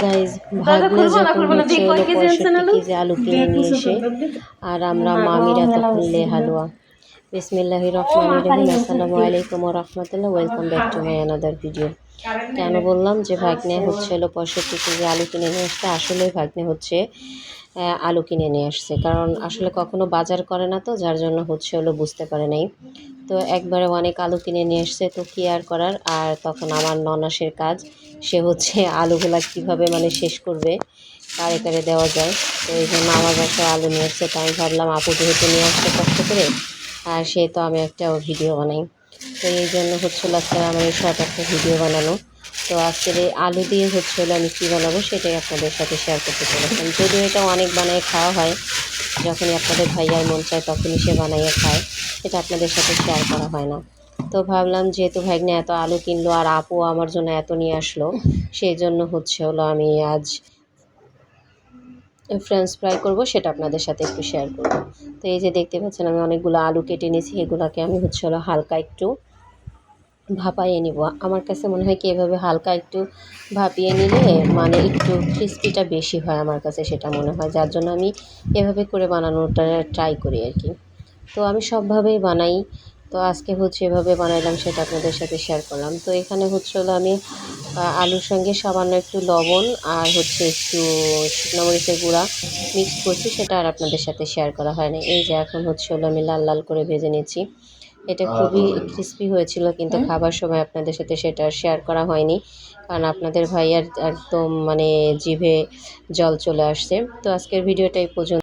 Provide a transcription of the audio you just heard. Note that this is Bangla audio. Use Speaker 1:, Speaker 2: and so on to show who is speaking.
Speaker 1: গাইজ ভাগ্নে যখন হচ্ছে পঁয়ষট্টি
Speaker 2: আলু?
Speaker 1: কেজি আলু কিনে নিয়ে এসে আর আমরা মামিরা তো খুললে হালুয়া। বিসমিল্লাহি রহমান রহিম। আসসালামু আলাইকুম রহমতুল্লাহ welcome back to my another video কেন বললাম যে ভাগ্নে হচ্ছে হলো পঁয়ষট্টি কেজি আলু কিনে নিয়ে আসছে আসলে ভাগ্নে হচ্ছে আলু কিনে নিয়ে আসছে। কারণ আসলে কখনো বাজার করে না তো, যার জন্য হচ্ছে হলো বুঝতে পারে নাই। তো একবারে অনেক আলু কিনে নিয়ে এসছে তো কি আর করার? আর তখন আমার ননাসের কাজ, সে হচ্ছে আলুগুলা কীভাবে মানে শেষ করবে, কারে কারে দেওয়া যায়। তো এই জন্য আমার বাসায় আলু নিয়ে আসছে তো আমি ভাবলাম আপু যেহেতু নিয়ে আসছে কষ্ট করে, আর সে তো আমি একটা ভিডিও বানাই। তো এই জন্য হচ্ছিল আজকে আমার এই শর্ট একটা ভিডিও বানানো। তো আজকের এই আলু দিয়ে হচ্ছে হলো আমি কী বানাবো সেটাই আপনাদের সাথে শেয়ার করতে চলেছিলাম যদিও এটা অনেক বানিয়ে খাওয়া হয়, যখনই আপনাদের ভাইয়ার মন চায় তখনই সে বানাইয়ে খায়, এটা আপনাদের সাথে শেয়ার করা হয় না। তো ভাবলাম যেহেতু ভাগ্নে এত আলু কিনলো আর আপু আমার জন্য এত নিয়ে আসলো, সেই জন্য হচ্ছে হলো আমি আজ ফ্রেঞ্চ ফ্রাই করব, সেটা আপনাদের সাথে একটু শেয়ার করব। তো এই যে দেখতে পাচ্ছেন, আমি অনেকগুলো আলু কেটে নিয়েছি, এগুলোকে আমি হচ্ছে হলো হালকা একটু ভাপাইয়ে নিব। আমার কাছে মনে হয় কি, এভাবে হালকা একটু ভাপিয়ে নিলে মানে একটু ক্রিস্পিটা বেশি হয় আমার কাছে, সেটা মনে হয়। যার জন্য আমি এভাবে করে বানানোটা ট্রাই করি আর কি। তো আমি সবভাবেই বানাই। তো আজকে হচ্ছে এভাবে বানাইলাম সেটা আপনাদের সাথে শেয়ার করলাম। তো এখানে হচ্ছে হলো আমি আলুর সঙ্গে সামান্য একটু লবণ আর হচ্ছে একটু শুকনো মরিচের গুঁড়া মিক্স করছি সেটা আর আপনাদের সাথে শেয়ার করা হয়নি। এই যে এখন হচ্ছে হলো আমি লাল লাল করে ভেজে নিচ্ছি। এটা খুবই ক্রিস্পি হয়েছিল কিন্তু খাবার সময় আপনাদের সাথে সেটা শেয়ার করা হয়নি কারণ আপনাদের ভাইয়ার একদম মানে জিভে জল চলে আসছে। তো আজকের ভিডিওটা এই পর্যন্ত।